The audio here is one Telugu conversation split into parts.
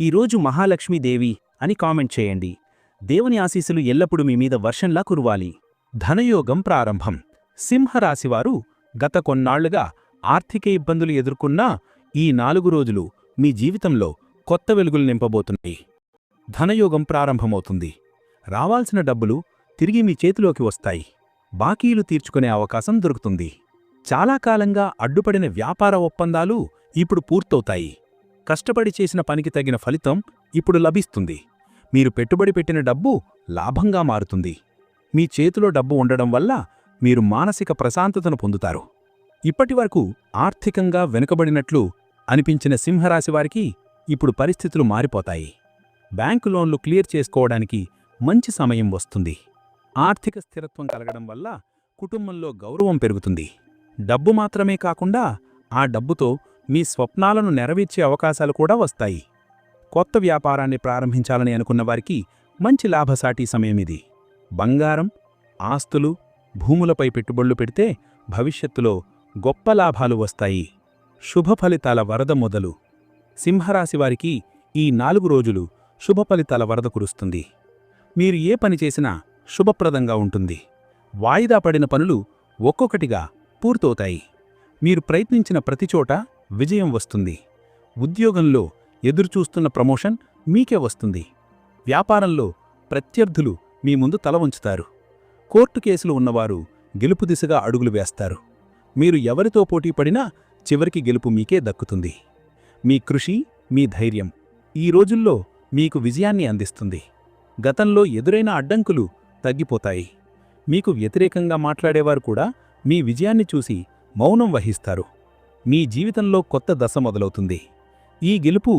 ఈరోజు మహాలక్ష్మీదేవి అని కామెంట్ చేయండి. దేవుని ఆశీస్సులు ఎల్లప్పుడూ మీ మీద వర్షంలా కురవాలి. ధనయోగం ప్రారంభం. సింహరాశివారు గత కొన్నాళ్ళుగా ఆర్థిక ఇబ్బందులు ఎదుర్కొన్నా ఈ నాలుగు రోజులు మీ జీవితంలో కొత్త వెలుగులు నింపబోతున్నాయి. ధనయోగం ప్రారంభమవుతుంది. రావాల్సిన డబ్బులు తిరిగి మీ చేతిలోకి వస్తాయి. బాకీలు తీర్చుకునే అవకాశం దొరుకుతుంది. చాలా కాలంగా అడ్డుపడిన వ్యాపార ఒప్పందాలు ఇప్పుడు పూర్తవుతాయి. కష్టపడి చేసిన పనికి తగిన ఫలితం ఇప్పుడు లభిస్తుంది. మీరు పెట్టుబడి పెట్టిన డబ్బు లాభంగా మారుతుంది. మీ చేతిలో డబ్బు ఉండడం వల్ల మీరు మానసిక ప్రశాంతతను పొందుతారు. ఇప్పటివరకు ఆర్థికంగా వెనుకబడినట్లు అనిపించిన సింహరాశివారికి ఇప్పుడు పరిస్థితులు మారిపోతాయి. బ్యాంకు లోన్లు క్లియర్ చేసుకోవడానికి మంచి సమయం వస్తుంది. ఆర్థిక స్థిరత్వం కలగడం వల్ల కుటుంబంలో గౌరవం పెరుగుతుంది. డబ్బు మాత్రమే కాకుండా ఆ డబ్బుతో మీ స్వప్నాలను నెరవేర్చే అవకాశాలు కూడా వస్తాయి. కొత్త వ్యాపారాన్ని ప్రారంభించాలని అనుకున్న వారికి మంచి లాభసాటి సమయం ఇది. బంగారం ఆస్తులు భూములపై పెట్టుబడులు పెడితే భవిష్యత్తులో గొప్ప లాభాలు వస్తాయి. శుభ ఫలితాల వరద మొదలు. సింహరాశివారికి ఈ నాలుగు రోజులు శుభ ఫలితాల వరద కురుస్తుంది. మీరు ఏ పని చేసినా శుభప్రదంగా ఉంటుంది. వాయిదా పడిన పనులు ఒక్కొక్కటిగా పూర్తవుతాయి. మీరు ప్రయత్నించిన ప్రతిచోట విజయం వస్తుంది. ఉద్యోగంలో ఎదురుచూస్తున్న ప్రమోషన్ మీకే వస్తుంది. వ్యాపారంలో ప్రత్యర్థులు మీ ముందు తల ఉంచుతారు కోర్టు కేసులు ఉన్నవారు గెలుపు దిశగా అడుగులు వేస్తారు. మీరు ఎవరితో పోటీ పడినా చివరికి గెలుపు మీకే దక్కుతుంది. మీ కృషి మీ ధైర్యం ఈ రోజుల్లో మీకు విజయాన్ని అందిస్తుంది. గతంలో ఎదురైన అడ్డంకులు తగ్గిపోతాయి. మీకు వ్యతిరేకంగా మాట్లాడేవారు కూడా మీ విజయాన్ని చూసి మౌనం వహిస్తారు. మీ జీవితంలో కొత్త దశ మొదలవుతుంది. ఈ గెలుపు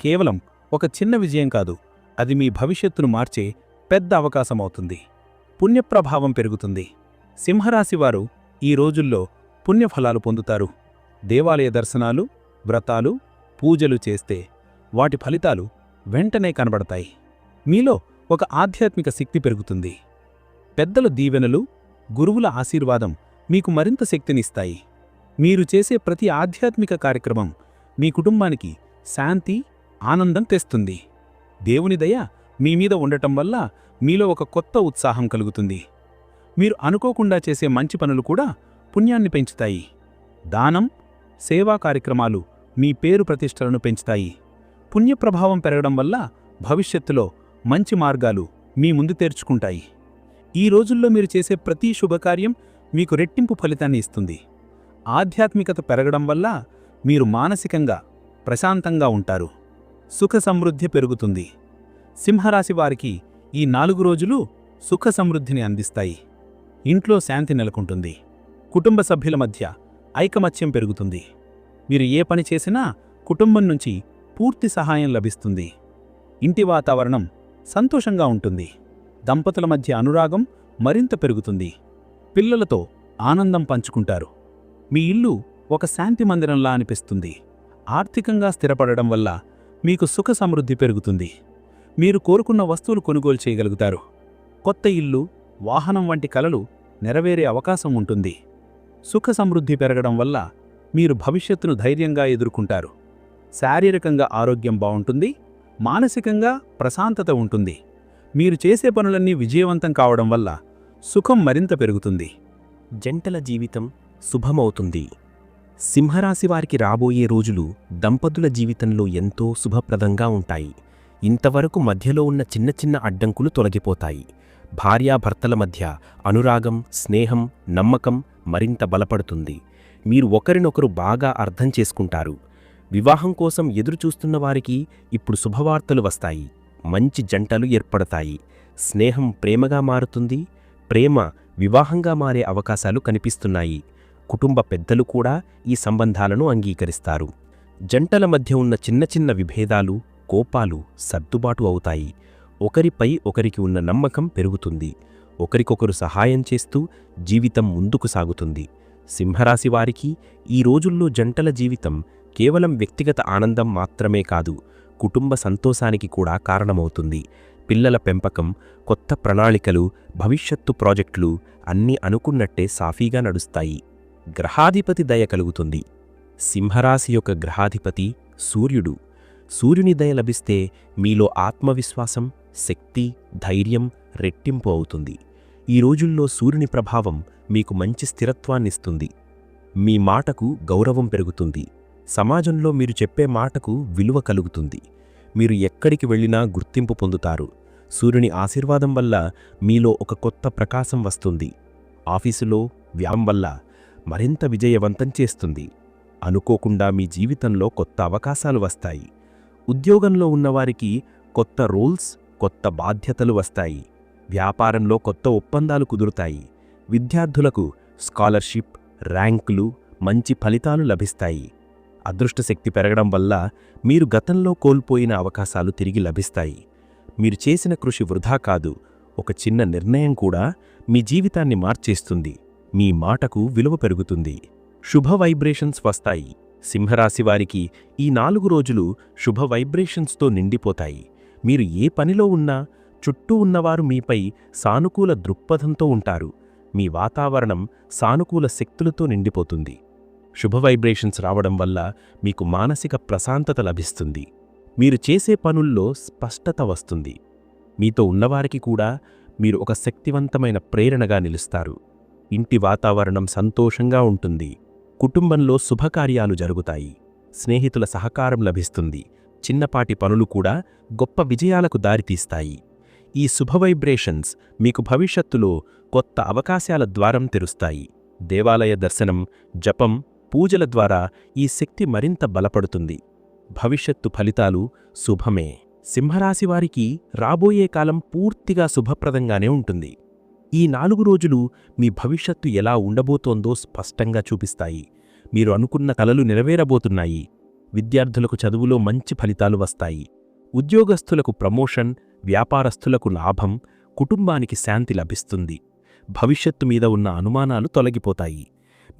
కేవలం ఒక చిన్న విజయం కాదు అది మీ భవిష్యత్తును మార్చే పెద్ద అవకాశమవుతుంది. పుణ్యప్రభావం పెరుగుతుంది. సింహరాశివారు ఈ రోజుల్లో పుణ్యఫలాలు పొందుతారు. దేవాలయ దర్శనాలు వ్రతాలు పూజలు చేస్తే వాటి ఫలితాలు వెంటనే కనబడతాయి. మీలో ఒక ఆధ్యాత్మిక శక్తి పెరుగుతుంది. పెద్దల దీవెనలు గురువుల ఆశీర్వాదం మీకు మరింత శక్తినిస్తాయి. మీరు చేసే ప్రతి ఆధ్యాత్మిక కార్యక్రమం మీ కుటుంబానికి శాంతి ఆనందం తెస్తుంది. దేవుని దయ మీ మీద ఉండటం వల్ల మీలో ఒక కొత్త ఉత్సాహం కలుగుతుంది. మీరు అనుకోకుండా చేసే మంచి పనులు కూడా పుణ్యాన్ని పెంచుతాయి. దానం సేవా కార్యక్రమాలు మీ పేరు ప్రతిష్టలను పెంచుతాయి. పుణ్యప్రభావం పెరగడం వల్ల భవిష్యత్తులో మంచి మార్గాలు మీ ముందు తెరుచుకుంటాయి. ఈ రోజుల్లో మీరు చేసే ప్రతి శుభకార్యం మీకు రెట్టింపు ఫలితాన్ని ఇస్తుంది. ఆధ్యాత్మికత పెరగడం వల్ల మీరు మానసికంగా ప్రశాంతంగా ఉంటారు. సుఖ సమృద్ధి పెరుగుతుంది. సింహరాశి వారికి ఈ నాలుగు రోజులు సుఖ సమృద్ధిని అందిస్తాయి. ఇంట్లో శాంతి నెలకొంటుంది. కుటుంబ సభ్యుల మధ్య ఐకమత్యం పెరుగుతుంది. మీరు ఏ పని చేసినా కుటుంబం నుంచి పూర్తి సహాయం లభిస్తుంది. ఇంటి వాతావరణం సంతోషంగా ఉంటుంది. దంపతుల మధ్య అనురాగం మరింత పెరుగుతుంది. పిల్లలతో ఆనందం పంచుకుంటారు. మీ ఇల్లు ఒక శాంతి మందిరంలా అనిపిస్తుంది. ఆర్థికంగా స్థిరపడడం వల్ల మీకు సుఖ సమృద్ధి పెరుగుతుంది. మీరు కోరుకున్న వస్తువులు కొనుగోలు చేయగలుగుతారు. కొత్త ఇల్లు వాహనం వంటి కలలు నెరవేరే అవకాశం ఉంటుంది. సుఖ సమృద్ధి పెరగడం వల్ల మీరు భవిష్యత్తును ధైర్యంగా ఎదుర్కొంటారు. శారీరకంగా ఆరోగ్యం బాగుంటుంది. మానసికంగా ప్రశాంతత ఉంటుంది. మీరు చేసే పనులన్నీ విజయవంతం కావడం వల్ల సుఖం మరింత పెరుగుతుంది. జంటల జీవితం శుభమవుతుంది. సింహరాశి వారికి రాబోయే రోజులు దంపతుల జీవితంలో ఎంతో శుభప్రదంగా ఉంటాయి. ఇంతవరకు మధ్యలో ఉన్న చిన్న చిన్న అడ్డంకులు తొలగిపోతాయి. భార్యాభర్తల మధ్య అనురాగం స్నేహం నమ్మకం మరింత బలపడుతుంది. మీరు ఒకరినొకరు బాగా అర్థం చేసుకుంటారు. వివాహం కోసం ఎదురుచూస్తున్న వారికి ఇప్పుడు శుభవార్తలు వస్తాయి. మంచి జంటలు ఏర్పడతాయి. స్నేహం ప్రేమగా మారుతుంది. ప్రేమ వివాహంగా మారే అవకాశాలు కనిపిస్తున్నాయి. కుటుంబ పెద్దలు కూడా ఈ సంబంధాలను అంగీకరిస్తారు. జంటల మధ్య ఉన్న చిన్న చిన్న విభేదాలు కోపాలు సర్దుబాటు అవుతాయి. ఒకరిపై ఒకరికి ఉన్న నమ్మకం పెరుగుతుంది. ఒకరికొకరు సహాయం చేస్తూ జీవితం ముందుకు సాగుతుంది. సింహరాశి వారికి ఈ రోజుల్లో జంటల జీవితం కేవలం వ్యక్తిగత ఆనందం మాత్రమే కాదు కుటుంబ సంతోషానికి కూడా కారణమవుతుంది. పిల్లల పెంపకం కొత్త ప్రణాళికలు భవిష్యత్తు ప్రాజెక్టులు అన్నీ అనుకున్నట్టే సాఫీగా నడుస్తాయి. గ్రహాధిపతి దయ కలుగుతుంది. సింహరాశి యొక్క గ్రహాధిపతి సూర్యుడు. సూర్యుని దయ లభిస్తే మీలో ఆత్మవిశ్వాసం శక్తి ధైర్యం రెట్టింపు అవుతుంది. ఈ రోజుల్లో సూర్యుని ప్రభావం మీకు మంచి స్థిరత్వాన్నిస్తుంది మీ మాటకు గౌరవం పెరుగుతుంది. సమాజంలో మీరు చెప్పే మాటకు విలువ కలుగుతుంది. మీరు ఎక్కడికి వెళ్ళినా గుర్తింపు పొందుతారు. సూర్యుని ఆశీర్వాదం వల్ల మీలో ఒక కొత్త ప్రకాశం వస్తుంది. ఆఫీసులో వ్యాయామం వల్ల మరింత విజయవంతం చేస్తుంది. అనుకోకుండా మీ జీవితంలో కొత్త అవకాశాలు వస్తాయి. ఉద్యోగంలో ఉన్నవారికి కొత్త రూల్స్ కొత్త బాధ్యతలు వస్తాయి. వ్యాపారంలో కొత్త ఒప్పందాలు కుదురుతాయి. విద్యార్థులకు స్కాలర్షిప్ ర్యాంకులు మంచి ఫలితాలు లభిస్తాయి. అదృష్టశక్తి పెరగడం వల్ల మీరు గతంలో కోల్పోయిన అవకాశాలు తిరిగి లభిస్తాయి. మీరు చేసిన కృషి వృధా కాదు. ఒక చిన్న నిర్ణయం కూడా మీ జీవితాన్ని మార్చేస్తుంది. మీ మాటకు విలువ పెరుగుతుంది. శుభ వైబ్రేషన్స్ వస్తాయి. సింహరాశి వారికి ఈ నాలుగు రోజులు శుభ వైబ్రేషన్స్తో నిండిపోతాయి. మీరు ఏ పనిలో ఉన్నా చుట్టూ ఉన్నవారు మీపై సానుకూల దృక్పథంతో ఉంటారు. మీ వాతావరణం సానుకూల శక్తులతో నిండిపోతుంది. శుభ వైబ్రేషన్స్ రావడం వల్ల మీకు మానసిక ప్రశాంతత లభిస్తుంది. మీరు చేసే పనుల్లో స్పష్టత వస్తుంది. మీతో ఉన్నవారికి కూడా మీరు ఒక శక్తివంతమైన ప్రేరణగా నిలుస్తారు. ఇంటి వాతావరణం సంతోషంగా ఉంటుంది. కుటుంబంలో శుభకార్యాలు జరుగుతాయి. స్నేహితుల సహకారం లభిస్తుంది. చిన్నపాటి పనులు కూడా గొప్ప విజయాలకు దారితీస్తాయి. ఈ శుభ వైబ్రేషన్స్ మీకు భవిష్యత్తులో కొత్త అవకాశాల ద్వారం తెరుస్తాయి. దేవాలయ దర్శనం జపం పూజల ద్వారా ఈ శక్తి మరింత బలపడుతుంది. భవిష్యత్తు ఫలితాలు శుభమే. సింహరాశివారికి రాబోయే కాలం పూర్తిగా శుభప్రదంగానే ఉంటుంది. ఈ నాలుగు రోజులు మీ భవిష్యత్తు ఎలా ఉండబోతోందో స్పష్టంగా చూపిస్తాయి. మీరు అనుకున్న కలలు నెరవేరబోతున్నాయి. విద్యార్థులకు చదువులో మంచి ఫలితాలు వస్తాయి. ఉద్యోగస్తులకు ప్రమోషన్ వ్యాపారస్తులకు లాభం కుటుంబానికి శాంతి లభిస్తుంది. భవిష్యత్తు మీద ఉన్న అనుమానాలు తొలగిపోతాయి.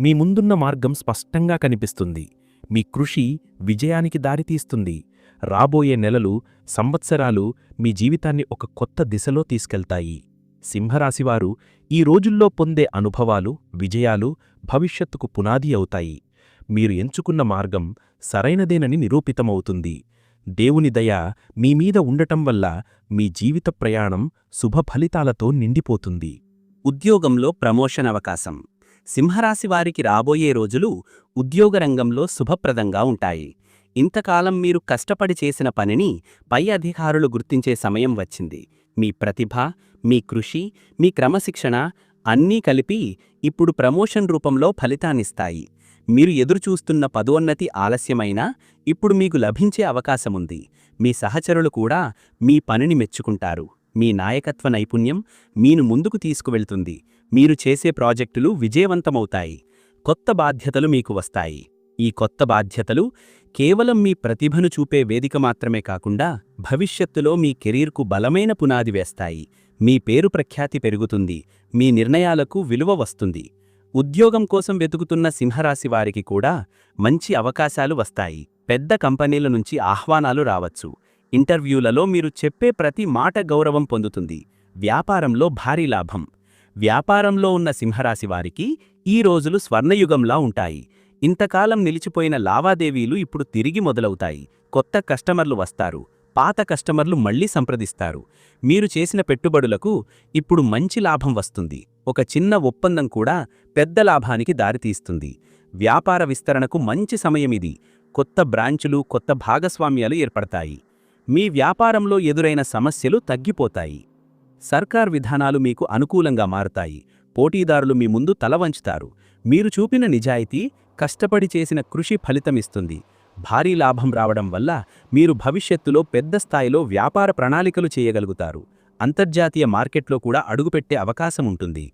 మీ ముందున్న మార్గం స్పష్టంగా కనిపిస్తుంది. మీ కృషి విజయానికి దారితీస్తుంది. రాబోయే నెలలు సంవత్సరాలు మీ జీవితాన్ని ఒక కొత్త దిశలో తీసుకెళ్తాయి. సింహరాశివారు ఈ రోజుల్లో పొందే అనుభవాలు విజయాలు భవిష్యత్తుకు పునాది అవుతాయి. మీరు ఎంచుకున్న మార్గం సరైనదేనని నిరూపితమవుతుంది. దేవుని దయ మీమీద ఉండటం వల్ల మీ జీవిత ప్రయాణం శుభ ఫలితాలతో నిండిపోతుంది. ఉద్యోగంలో ప్రమోషన్ అవకాశం. సింహరాశివారికి రాబోయే రోజులు ఉద్యోగ రంగంలో శుభప్రదంగా ఉంటాయి. ఇంతకాలం మీరు కష్టపడి చేసిన పనిని పై అధికారులు గుర్తించే సమయం వచ్చింది. మీ ప్రతిభ మీ కృషి మీ క్రమశిక్షణ అన్నీ కలిపి ఇప్పుడు ప్రమోషన్ రూపంలో ఫలితాన్నిస్తాయి. మీరు ఎదురుచూస్తున్న పదోన్నతి ఆలస్యమైనా ఇప్పుడు మీకు లభించే అవకాశముంది. మీ సహచరులు కూడా మీ పనిని మెచ్చుకుంటారు. మీ నాయకత్వ నైపుణ్యం మీను ముందుకు తీసుకువెళ్తుంది. మీరు చేసే ప్రాజెక్టులు విజయవంతమవుతాయి. కొత్త బాధ్యతలు మీకు వస్తాయి. ఈ కొత్త బాధ్యతలు కేవలం మీ ప్రతిభను చూపే వేదిక మాత్రమే కాకుండా భవిష్యత్తులో మీ కెరీర్కు బలమైన పునాది వేస్తాయి. మీ పేరు ప్రఖ్యాతి పెరుగుతుంది. మీ నిర్ణయాలకు విలువ వస్తుంది. ఉద్యోగం కోసం వెతుకుతున్న సింహరాశి వారికి కూడా మంచి అవకాశాలు వస్తాయి. పెద్ద కంపెనీల నుంచి ఆహ్వానాలు రావచ్చు. ఇంటర్వ్యూలలో మీరు చెప్పే ప్రతి మాట గౌరవం పొందుతుంది. వ్యాపారంలో భారీ లాభం. వ్యాపారంలో ఉన్న సింహరాశి వారికి ఈ రోజులు స్వర్ణయుగంలా ఉంటాయి. ఇంతకాలం నిలిచిపోయిన లావాదేవీలు ఇప్పుడు తిరిగి మొదలవుతాయి. కొత్త కస్టమర్లు వస్తారు. పాత కస్టమర్లు మళ్ళీ సంప్రదిస్తారు. మీరు చేసిన పెట్టుబడులకు ఇప్పుడు మంచి లాభం వస్తుంది. ఒక చిన్న ఒప్పందం కూడా పెద్ద లాభానికి దారితీస్తుంది. వ్యాపార విస్తరణకు మంచి సమయమిది కొత్త బ్రాంచులు కొత్త భాగస్వామ్యాలు ఏర్పడతాయి. మీ వ్యాపారంలో ఎదురైన సమస్యలు తగ్గిపోతాయి. సర్కార్ విధానాలు మీకు అనుకూలంగా మారుతాయి. పోటీదారులు మీ ముందు తల వంచుతారు. మీరు చూపిన నిజాయితీ కష్టపడి చేసిన కృషి ఫలితమిస్తుంది. భారీ లాభం రావడం వల్ల మీరు భవిష్యత్తులో పెద్ద స్థాయిలో వ్యాపార ప్రణాళికలు చేయగలుగుతారు. అంతర్జాతీయ మార్కెట్లో కూడా అడుగుపెట్టే అవకాశం ఉంటుంది.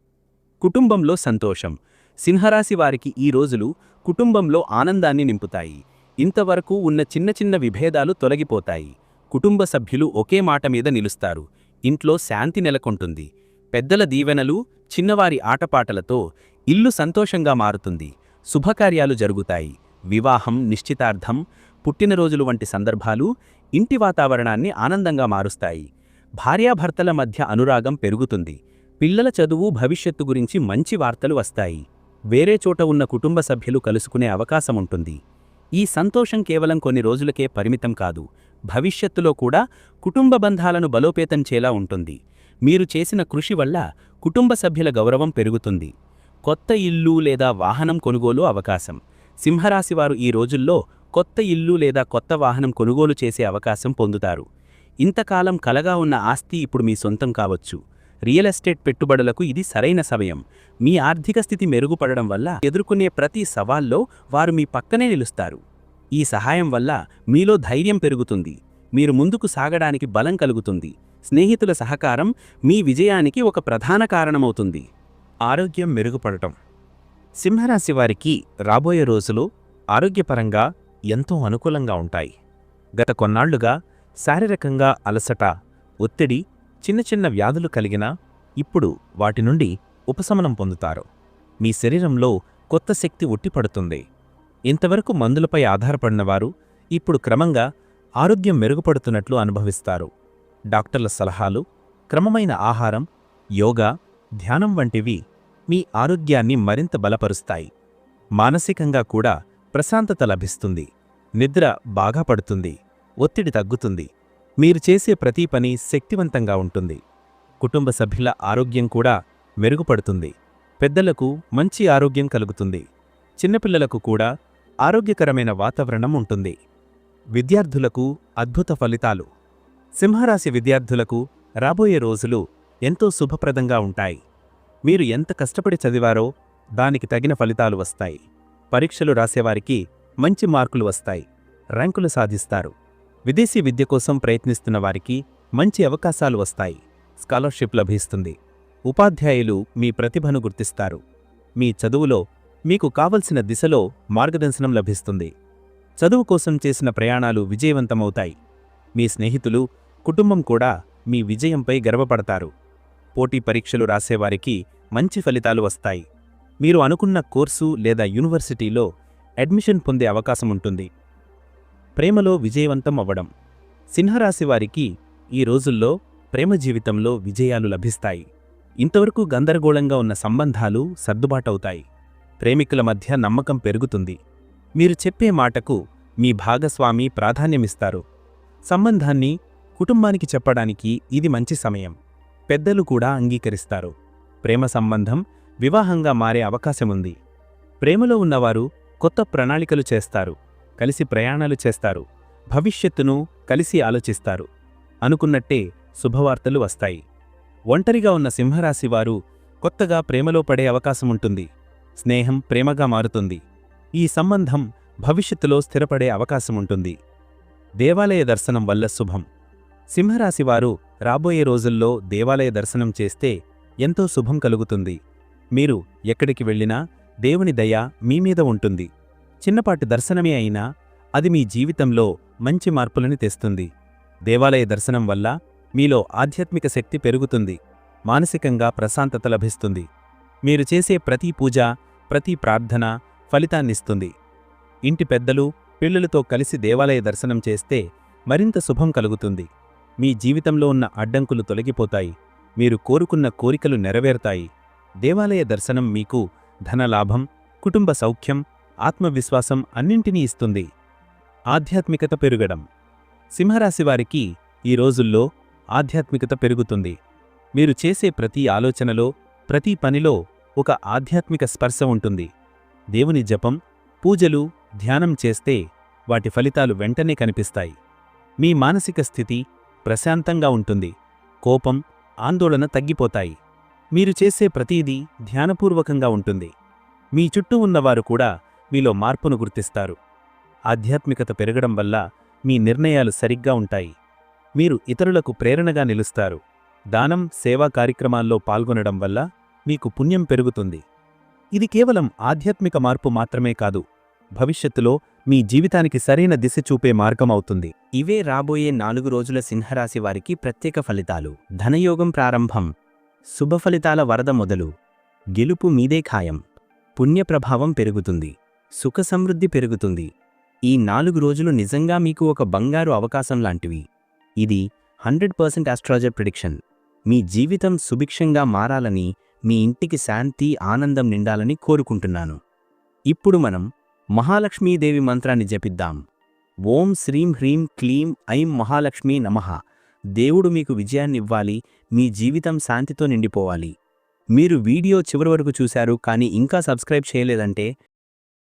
కుటుంబంలో సంతోషం. సింహరాశి వారికి ఈ రోజులు కుటుంబంలో ఆనందాన్ని నింపుతాయి. ఇంతవరకు ఉన్న చిన్న చిన్న విభేదాలు తొలగిపోతాయి. కుటుంబ సభ్యులు ఒకే మాట మీద నిలుస్తారు. ఇంట్లో శాంతి నెలకొంటుంది. పెద్దల దీవెనలు చిన్నవారి ఆటపాటలతో ఇల్లు సంతోషంగా మారుతుంది. శుభకార్యాలు జరుగుతాయి. వివాహం నిశ్చితార్థం పుట్టినరోజులు వంటి సందర్భాలు ఇంటి వాతావరణాన్ని ఆనందంగా మారుస్తాయి. భార్యాభర్తల మధ్య అనురాగం పెరుగుతుంది. పిల్లల చదువు భవిష్యత్తు గురించి మంచి వార్తలు వస్తాయి. వేరే చోట ఉన్న కుటుంబ సభ్యులు కలుసుకునే అవకాశముంటుంది ఈ సంతోషం కేవలం కొన్ని రోజులకే పరిమితం కాదు. భవిష్యత్తులో కూడా కుటుంబ బంధాలను బలోపేతం చేలా ఉంటుంది. మీరు చేసిన కృషి వల్ల కుటుంబ సభ్యుల గౌరవం పెరుగుతుంది. కొత్త ఇల్లు లేదా వాహనం కొనుగోలు అవకాశం. సింహరాశివారు ఈ రోజుల్లో కొత్త ఇల్లు లేదా కొత్త వాహనం కొనుగోలు చేసే అవకాశం పొందుతారు. ఇంతకాలం కలగా ఉన్న ఆస్తి ఇప్పుడు మీ సొంతం కావచ్చు. రియల్ ఎస్టేట్ పెట్టుబడులకు ఇది సరైన సమయం. మీ ఆర్థిక స్థితి మెరుగుపడడం వల్ల ఎదుర్కొనే ప్రతి సవాల్లో వారు మీ పక్కనే నిలుస్తారు. ఈ సహాయం వల్ల మీలో ధైర్యం పెరుగుతుంది. మీరు ముందుకు సాగడానికి బలం కలుగుతుంది. స్నేహితుల సహకారం మీ విజయానికి ఒక ప్రధాన కారణమవుతుంది. ఆరోగ్యం మెరుగుపడటం. సింహరాశి వారికి రాబోయే రోజులు ఆరోగ్యపరంగా ఎంతో అనుకూలంగా ఉంటాయి. గత కొన్నాళ్ళుగా శారీరకంగా అలసట ఒత్తిడి చిన్న చిన్న వ్యాధులు కలిగినా ఇప్పుడు వాటి నుండి ఉపశమనం పొందుతారు. మీ శరీరంలో కొత్త శక్తి ఉట్టిపడుతుంది. ఇంతవరకు మందులపై ఆధారపడినవారు ఇప్పుడు క్రమంగా ఆరోగ్యం మెరుగుపడుతున్నట్లు అనుభవిస్తారు. డాక్టర్ల సలహాలు క్రమమైన ఆహారం యోగా ధ్యానం వంటివి మీ ఆరోగ్యాన్ని మరింత బలపరుస్తాయి. మానసికంగా కూడా ప్రశాంతత లభిస్తుంది. నిద్ర బాగా పడుతుంది. ఒత్తిడి తగ్గుతుంది. మీరు చేసే ప్రతి పని శక్తివంతంగా ఉంటుంది. కుటుంబ సభ్యుల ఆరోగ్యం కూడా మెరుగుపడుతుంది. పెద్దలకు మంచి ఆరోగ్యం కలుగుతుంది. చిన్నపిల్లలకు కూడా ఆరోగ్యకరమైన వాతావరణం ఉంటుంది. విద్యార్థులకు అద్భుత ఫలితాలు. సింహరాశి విద్యార్థులకు రాబోయే రోజులు ఎంతో శుభప్రదంగా ఉంటాయి. మీరు ఎంత కష్టపడి చదివారో దానికి తగిన ఫలితాలు వస్తాయి. పరీక్షలు రాసేవారికి మంచి మార్కులు వస్తాయి. ర్యాంకులు సాధిస్తారు. విదేశీ విద్య కోసం ప్రయత్నిస్తున్న వారికి మంచి అవకాశాలు వస్తాయి. స్కాలర్షిప్ లభిస్తుంది. ఉపాధ్యాయులు మీ ప్రతిభను గుర్తిస్తారు. మీ చదువులో మీకు కావలసిన దిశలో మార్గదర్శనం లభిస్తుంది. చదువు కోసం చేసిన ప్రయాణాలు విజయవంతమవుతాయి. మీ స్నేహితులు కుటుంబం కూడా మీ విజయంపై గర్వపడతారు. పోటీ పరీక్షలు రాసేవారికి మంచి ఫలితాలు వస్తాయి. మీరు అనుకున్న కోర్సు లేదా యూనివర్సిటీలో అడ్మిషన్ పొందే అవకాశం ఉంటుంది. ప్రేమలో విజయవంతం అవ్వడం. సింహరాశి వారికి ఈ రోజుల్లో ప్రేమ జీవితంలో విజయాలు లభిస్తాయి. ఇంతవరకు గందరగోళంగా ఉన్న సంబంధాలు సర్దుబాటవుతాయి. ప్రేమికుల మధ్య నమ్మకం పెరుగుతుంది. మీరు చెప్పే మాటకు మీ భాగస్వామి ప్రాధాన్యమిస్తారు. సంబంధాన్ని కుటుంబానికి చెప్పడానికి ఇది మంచి సమయం. పెద్దలు కూడా అంగీకరిస్తారు. ప్రేమ సంబంధం వివాహంగా మారే అవకాశముంది. ప్రేమలో ఉన్నవారు కొత్త ప్రణాళికలు చేస్తారు కలిసి ప్రయాణాలు చేస్తారు భవిష్యత్తును కలిసి ఆలోచిస్తారు. అనుకున్నట్టే శుభవార్తలు వస్తాయి. ఒంటరిగా ఉన్న సింహరాశివారు కొత్తగా ప్రేమలో పడే అవకాశముంటుంది. స్నేహం ప్రేమగా మారుతుంది. ఈ సంబంధం భవిష్యత్తులో స్థిరపడే అవకాశముంటుంది. దేవాలయ దర్శనం వల్ల శుభం. సింహరాశివారు రాబోయే రోజుల్లో దేవాలయ దర్శనం చేస్తే ఎంతో శుభం కలుగుతుంది. మీరు ఎక్కడికి వెళ్ళినా దేవుని దయ మీమీద ఉంటుంది. చిన్నపాటి దర్శనమే అయినా అది మీ జీవితంలో మంచి మార్పులని తెస్తుంది. దేవాలయ దర్శనం వల్ల మీలో ఆధ్యాత్మిక శక్తి పెరుగుతుంది. మానసికంగా ప్రశాంతత లభిస్తుంది. మీరు చేసే ప్రతి పూజ ప్రతి ప్రార్థన ఫలితాన్నిస్తుంది. ఇంటి పెద్దలు పిల్లలతో కలిసి దేవాలయ దర్శనం చేస్తే మరింత శుభం కలుగుతుంది. మీ జీవితంలో ఉన్న అడ్డంకులు తొలగిపోతాయి. మీరు కోరుకున్న కోరికలు నెరవేరుతాయి. దేవాలయ దర్శనం మీకు ధనలాభం కుటుంబ సౌఖ్యం ఆత్మవిశ్వాసం అన్నింటినీ ఇస్తుంది. ఆధ్యాత్మికత పెరుగడం. సింహరాశివారికి ఈ రోజుల్లో ఆధ్యాత్మికత పెరుగుతుంది. మీరు చేసే ప్రతి ఆలోచనలో ప్రతి పనిలో ఒక ఆధ్యాత్మిక స్పర్శ ఉంటుంది. దేవుని జపం పూజలు ధ్యానం చేస్తే వాటి ఫలితాలు వెంటనే కనిపిస్తాయి. మీ మానసిక స్థితి ప్రశాంతంగా ఉంటుంది. కోపం ఆందోళన తగ్గిపోతాయి. మీరు చేసే ప్రతీదీ ధ్యానపూర్వకంగా ఉంటుంది. మీ చుట్టూ ఉన్నవారు కూడా మీలో మార్పును గుర్తిస్తారు. ఆధ్యాత్మికత పెరగడం వల్ల మీ నిర్ణయాలు సరిగ్గా ఉంటాయి. మీరు ఇతరులకు ప్రేరణగా నిలుస్తారు. దానం సేవా కార్యక్రమాల్లో పాల్గొనడం వల్ల మీకు పుణ్యం పెరుగుతుంది. ఇది కేవలం ఆధ్యాత్మిక మార్పు మాత్రమే కాదు. భవిష్యత్తులో మీ జీవితానికి సరైన దిశ చూపే మార్గం అవుతుంది. ఇవే రాబోయే నాలుగు రోజుల సింహరాశి వారికి ప్రత్యేక ఫలితాలు. ధనయోగం ప్రారంభం. శుభ ఫలితాల వరద మొదలు. గెలుపు మీదే ఖాయం. పుణ్యప్రభావం పెరుగుతుంది. సుఖ సమృద్ధి పెరుగుతుంది. ఈ నాలుగు రోజులు నిజంగా మీకు ఒక బంగారు అవకాశం లాంటివి. ఇది హండ్రెడ్ పర్సెంట్ ఆస్ట్రాలజర్ ప్రిడిక్షన్. మీ జీవితం సుభిక్షంగా మారాలని మీ ఇంటికి శాంతి ఆనందం నిండాలని కోరుకుంటున్నాను. ఇప్పుడు మనం మహాలక్ష్మీదేవి మంత్రాన్ని జపిద్దాం. ఓం శ్రీం హ్రీం క్లీం ఐం మహాలక్ష్మీ నమః. దేవుడు మీకు విజయాన్నివ్వాలి మీ జీవితం శాంతితో నిండిపోవాలి. మీరు వీడియో చివరి వరకు చూశారు కానీ ఇంకా సబ్స్క్రైబ్ చేయలేదంటే